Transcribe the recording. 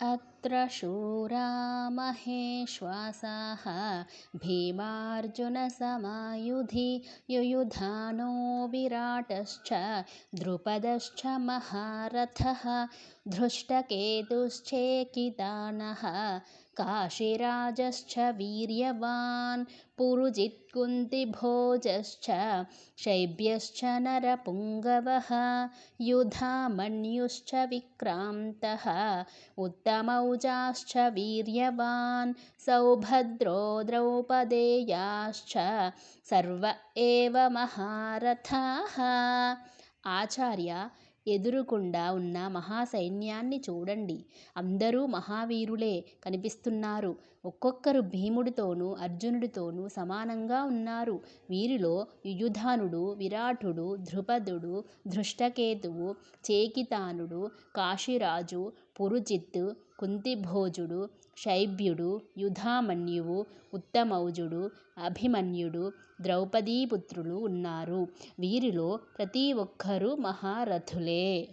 at शूरा महेश्वासाः भीमार्जुनसमायुधि युयुधानो विराटश्च द्रुपदश्च महारथः धृष्टकेतुश्चेकितानः काशीराजश्च वीर्यवान् पुरुजित्कुन्तिभोजश्च शैब्यश्च नरपुङ्गवः युधामन्युश्च विक्रान्तः उत्तमौजाश्च वीर्यवान् सौभद्रो द्रौपदेयाश्च सर्व एव महारथाः ఆచార్య ఎదురుకుండా ఉన్న మహాసైన్యాన్ని చూడండి అందరూ మహావీరులే కనిపిస్తున్నారు ఒక్కొక్కరు భీముడితోనూ అర్జునుడితోనూ సమానంగా ఉన్నారు వీరిలో యుయుధానుడు విరాటుడు ధృపదుడు ధృష్టకేతువు చేకితానుడు కాశీరాజు పురుజిత్తు కుంతిభోజుడు శైభ్యుడు యుధామన్యువు ఉత్తమౌజుడు అభిమన్యుడు ద్రౌపదీపుత్రులు ఉన్నారు. వీరిలో ప్రతి ఒక్కరూ మహారథులే.